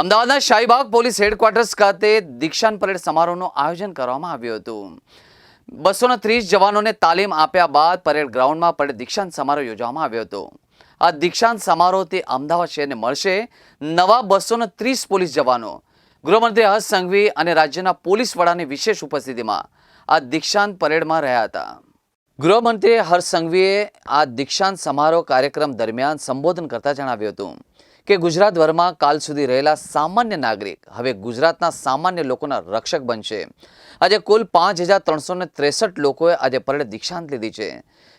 અમદાવાદના Shahibaug police headquarters ખાતે દીક્ષાંત પરેડ સમારોહનું આયોજન કરવામાં આવ્યું હતું. બસો ત્રીસ જવાનોને તાલીમ આપ્યા બાદ પરેડ ગ્રાઉન્ડમાં પરેડ દીક્ષાંત સમારોહ યોજવામાં આવ્યો હતો. આ દીક્ષાંત સમારોહથી અમદાવાદ શહેરને મળશે. નવા બસો ત્રીસ પોલીસ જવાનો, ગૃહમંત્રી હર્ષ સંઘવી અને રાજ્યના પોલીસ વડાની વિશેષ ઉપસ્થિતિમાં આ દીક્ષાંત પરેડમાં રહ્યા હતા. ગૃહમંત્રી હર્ષ સંઘવીએ આ દીક્ષાંત સમારોહ કાર્યક્રમ દરમિયાન સંબોધન કરતા જણાવ્યું હતું. કે ગુજરાતભરમાં કાલ સુધી રહેલા સામાન્ય નાગરિક હવે ગુજરાતના સામાન્ય લોકોના રક્ષક બનશે. આજે કુલ પાંચ હજાર ત્રણસો ને ત્રેસઠ લોકોએ આજે પરેડ દીક્ષાંત લીધી છે.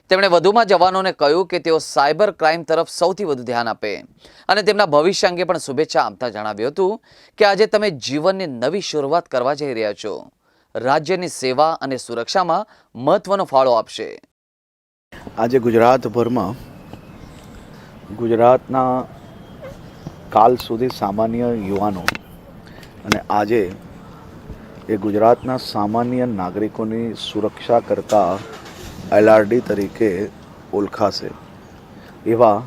તેમણે વધુમાં જવાનોને કહ્યું કે તેઓ સાયબર ક્રાઇમ તરફ સૌથી વધુ ધ્યાન આપે. અને તેમના ભવિષ્ય અંગે પણ શુભેચ્છા આપતા જણાવ્યું હતું કે આજે તમે જીવનની નવી શરૂઆત કરવા જઈ રહ્યા છો. રાજ્યની સેવા અને સુરક્ષામાં મહત્વનો ફાળો આપશે. આજે ગુજરાતભરમાં ગુજરાતના કાલ સુધી સામાન્ય યુવાનો અને આજે એ ગુજરાતના સામાન્ય નાગરિકોની સુરક્ષા કરતા એલઆરડી તરીકે ઓળખાશે. એવા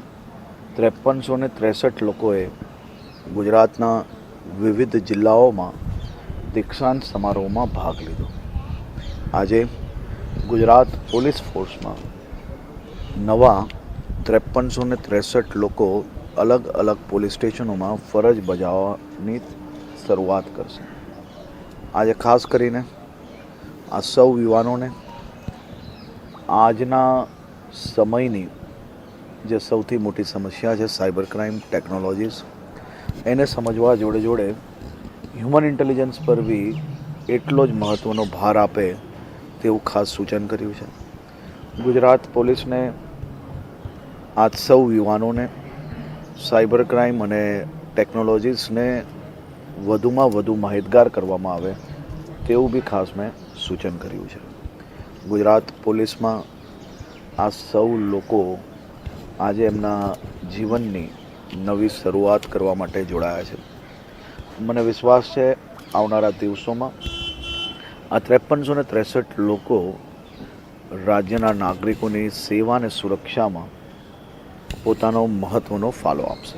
ત્રેપનસો ને ત્રેસઠ લોકોએ ગુજરાતના વિવિધ જિલ્લાઓમાં દીક્ષાંત સમારોહમાં ભાગ લીધો. આજે ગુજરાત પોલીસ ફોર્સમાં નવા ત્રેપનસો ને ત્રેસઠ લોકો અલગ અલગ પોલીસ સ્ટેશનોમાં ફરજ બજાવવાની શરૂઆત કરશે. આજે ખાસ કરીને આ સૌ યુવાનોને આજના સમયની જે સૌથી મોટી સમસ્યા છે સાયબર ક્રાઇમ ટેકનોલોજીસ, એને સમજવા જોડે જોડે હ્યુમન ઇન્ટેલિજન્સ પર બી એટલો જ મહત્ત્વનો ભાર આપે તેવું ખાસ સૂચન કર્યું છે. ગુજરાત પોલીસને આજ સૌ યુવાનોને સાયબર ક્રાઇમ અને ટેકનોલોજીસને વધુમાં વધુ માહિતગાર કરવામાં આવે તેવું બી ખાસ મેં સૂચન કર્યું છે. ગુજરાત પોલીસમાં આ સૌ લોકો આજે એમના જીવનની નવી શરૂઆત કરવા માટે જોડાયા છે. મને વિશ્વાસ છે આવનારા દિવસોમાં આ ત્રેપનસો ને ત્રેસઠ લોકો રાજ્યના નાગરિકોની સેવા અને સુરક્ષામાં પોતાનો મહત્ત્વનો ફાળો આપશે.